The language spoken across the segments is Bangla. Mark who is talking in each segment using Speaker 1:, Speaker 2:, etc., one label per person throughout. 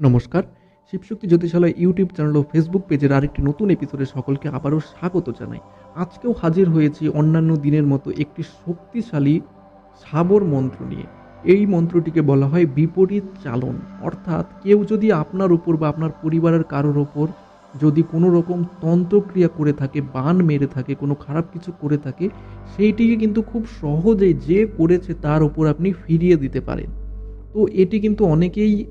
Speaker 1: নমস্কার। শিবশক্তি জ্যোতিষালয় ইউটিউব চ্যানেল ও ফেসবুক পেজের আরেকটি নতুন এপিসোডে সকলকে আবারও স্বাগত জানাই। আজকেও হাজির হয়েছি অন্যান্য দিনের মতো একটি শক্তিশালী সাবর মন্ত্র নিয়ে। এই মন্ত্রটিকে বলা হয় বিপরীত চালন। অর্থাৎ কেউ যদি আপনার উপর বা আপনার পরিবারের কারোর ওপর যদি কোনো রকম তন্ত্রক্রিয়া করে থাকে, বান মেরে থাকে, কোনো খারাপ কিছু করে থাকে, সেইটিকে কিন্তু খুব সহজেই যে করেছে তার উপর আপনি ফিরিয়ে দিতে পারেন। তো এটি কিন্তু অনেকেই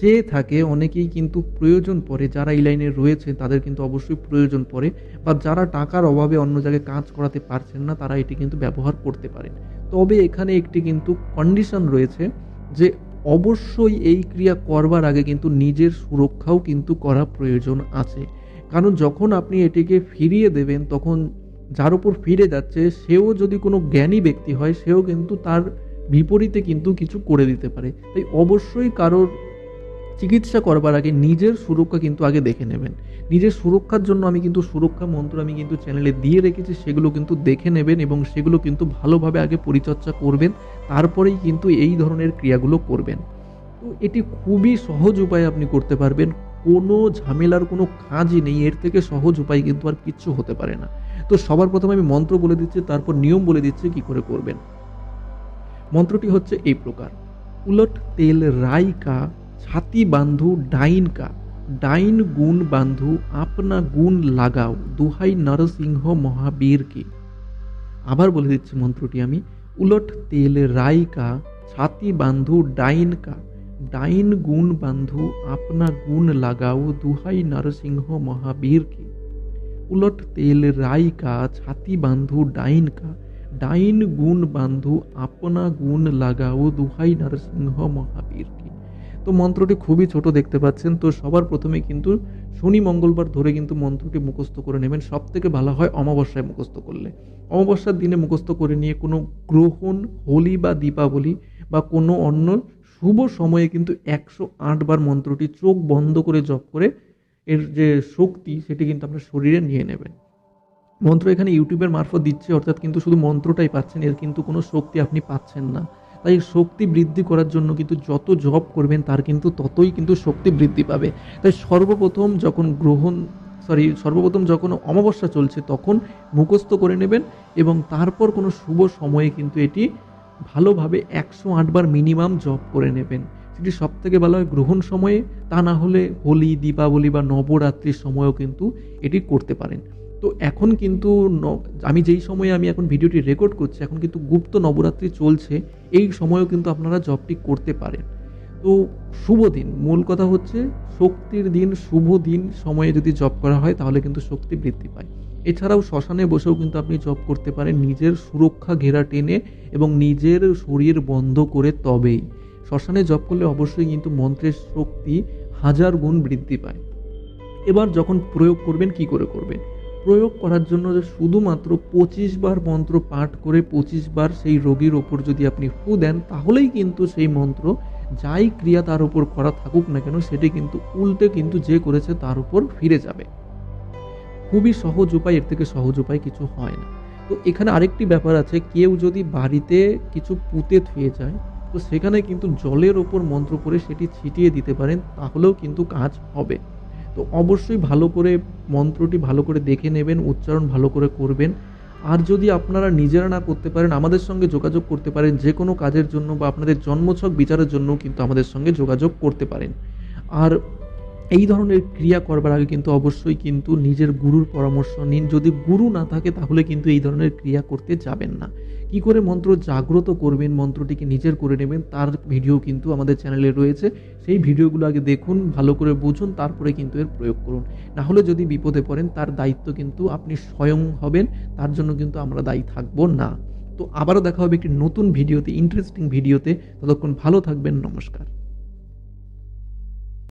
Speaker 1: চেয়ে থাকে, অনেকেই কিন্তু প্রয়োজন পড়ে, যারা এই লাইনে রয়েছে, তাদের কিন্তু অবশ্যই প্রয়োজন পড়ে, বা যারা টাকার অভাবে অন্য জায়গায় কাজ করাতে পারছেন না, তারা এটি কিন্তু ব্যবহার করতে পারেন। তবে এখানে একটি কিন্তু কন্ডিশন রয়েছে যে, অবশ্যই এই ক্রিয়া করবার আগে কিন্তু নিজের সুরক্ষাও কিন্তু করা প্রয়োজন আছে। কারণ যখন আপনি এটিকে ফিরিয়ে দেবেন, তখন যার উপর ফিরে যাচ্ছে, সেও যদি কোনো জ্ঞানী ব্যক্তি হয়, সেও কিন্তু তার বিপরীতে কিন্তু কিছু করে দিতে পারে। তাই অবশ্যই কারোর চিকিৎসা করবার আগে নিজের সুরক্ষা কিন্তু আগে দেখে নেবেন। নিজের সুরক্ষার জন্য আমি কিন্তু সুরক্ষা মন্ত্র আমি কিন্তু চ্যানেলে দিয়ে রেখেছি, সেগুলো কিন্তু দেখে নেবেন এবং সেগুলো কিন্তু ভালোভাবে আগে পরিচর্যা করবেন, তারপরেই কিন্তু এই ধরনের ক্রিয়াগুলো করবেন। তো এটি খুবই সহজ উপায়ে আপনি করতে পারবেন, কোনো ঝামেলার কোনো কাজই নেই, এর থেকে সহজ উপায় কিন্তু আর কিচ্ছু হতে পারে না। তো সবার প্রথমে আমি মন্ত্র বলে দিচ্ছি, তারপর নিয়ম বলে দিচ্ছি কি করে করবেন। মন্ত্রটি হচ্ছে এই প্রকার, উলট তেল রাইকা ছাতি বান্ধু ডাইন কা ডাইন গুণ বান্ধু আপনা গুণ লাগাও দুহাই নরসিংহ মহাবীরকে আবার বলে দিচ্ছি মন্ত্রটি আমি উলট তেল রাইকা ছাতি বান্ধু ডাইন কা ডাইন গুণ বান্ধু আপনা গুণ লাগাও দুহাই নরসিংহ মহাবীরকে উলট তেল রাইকা ছাতি বান্ধু ডাইন কা ডাইন গুণ বান্ধু আপনা গুণ লাগাও দুহাই নরসিংহ মহাবীরকে তো মন্ত্রটি খুবই ছোট দেখতে পাচ্ছেন। তো সবার প্রথমে কিন্তু শনি মঙ্গলবার ধরে কিন্তু মন্ত্রটি মুখস্থ করে নেবেন। সব থেকে ভালো হয় অমাবস্যায় মুখস্থ করলে। অমাবস্যার দিনে মুখস্থ করে নিয়ে কোনো গ্রহণ, হোলি বা দীপাবলি বা কোনো অন্য শুভ সময়ে কিন্তু একশো বার মন্ত্রটি চোখ বন্ধ করে জপ করে এর যে শক্তি সেটি কিন্তু আপনার শরীরে নিয়ে নেবেন। মন্ত্র এখানে ইউটিউবের মারফত দিচ্ছে, অর্থাৎ কিন্তু শুধু মন্ত্রটাই পাচ্ছেন, এর কিন্তু কোনো শক্তি আপনি পাচ্ছেন না। তাই শক্তি বৃদ্ধি করার জন্য কিন্তু যত জব করবেন, তার কিন্তু ততই কিন্তু শক্তি বৃদ্ধি পাবে। তাই সর্বপ্রথম যখন গ্রহণ সরি সর্বপ্রথম যখন অমাবস্যা চলছে, তখন মুখস্থ করে নেবেন এবং তারপর কোনো শুভ সময়ে কিন্তু এটি ভালোভাবে একশো আটবার মিনিমাম জব করে নেবেন। সেটি সব থেকে ভালো হয় গ্রহণ সময়ে, তা না হলে হোলি, দীপাবলি বা নবরাত্রির সময়ও কিন্তু এটি করতে পারেন। তো এখন কিন্তু আমি যেই সময়ে আমি এখন ভিডিওটি রেকর্ড করছি, এখন কিন্তু গুপ্ত নবরাত্রি চলছে এই সময়ও কিন্তু আপনারা জবটি করতে পারেন। তো শুভ দিন। মূল কথা হচ্ছে শক্তির দিন, শুভ দিন সময়ে যদি জব করা হয় তাহলে কিন্তু শক্তি বৃদ্ধি পায়। এছাড়াও শ্মশানে বসেও কিন্তু আপনি জব করতে পারেন নিজের সুরক্ষা ঘেরা টেনে এবং নিজের শরীর বন্ধ করে তবেই। শ্মশানে জব করলে অবশ্যই কিন্তু মন্ত্রের শক্তি হাজার গুণ বৃদ্ধি পায়। এবার যখন প্রয়োগ করবেন, কি করে করবেন? প্রয়োগ করার জন্য যে শুধুমাত্র পঁচিশ বার মন্ত্র পাঠ করে পঁচিশ বার সেই রোগীর ওপর যদি আপনি ফু দেন, তাহলেই কিন্তু সেই মন্ত্র যাই ক্রিয়া তার উপর করা থাকুক না কেন, সেটি কিন্তু উল্টে কিন্তু যে করেছে তার উপর ফিরে যাবে। খুবই সহজ উপায়, এর থেকে সহজ উপায় কিছু হয় না। তো এখানে আরেকটি ব্যাপার আছে, কেউ যদি বাড়িতে কিছু পুঁতে থুয়ে যায়, তো সেখানে কিন্তু জলের ওপর মন্ত্র করে সেটি ছিটিয়ে দিতে পারেন, তাহলেও কিন্তু কাজ হবে। তো অবশ্যই ভালো করে মন্ত্রটি ভালো করে দেখে নেবেন, উচ্চারণ ভালো করে করবেন। আর যদি আপনারা নিজেরা না করতে পারেন, আমাদের সঙ্গে যোগাযোগ করতে পারেন, যে কোনো কাজের জন্য বা আপনাদের জন্মছক বিচারের জন্য কিন্তু আমাদের সঙ্গে যোগাযোগ করতে পারেন। আর এই ধরনের ক্রিয়া করবার আগে কিন্তু অবশ্যই কিন্তু নিজের গুরুর পরামর্শ নিন। যদি গুরু না থাকে, তাহলে কিন্তু এই ধরনের ক্রিয়া করতে যাবেন না। কি করে মন্ত্র জাগ্রত করবেন? মন্ত্রটিকে নিজের করে নেবেন। তার ভিডিও কিন্তু আমাদের চ্যানেলে রয়েছে। সেই ভিডিওগুলো আগে দেখুন, ভালো করে বুঝুন, তারপরে কিন্তু এর প্রয়োগ করুন। না হলে যদি বিপদে পড়েন, তার দায়িত্ব কিন্তু আপনি স্বয়ং হবেন, তার জন্য কিন্তু আমরা দায়ী থাকব না। তো আবারও দেখা হবে একটি নতুন ভিডিওতে ইন্টারেস্টিং ভিডিওতে। ততক্ষণ ভালো থাকবেন, নমস্কার।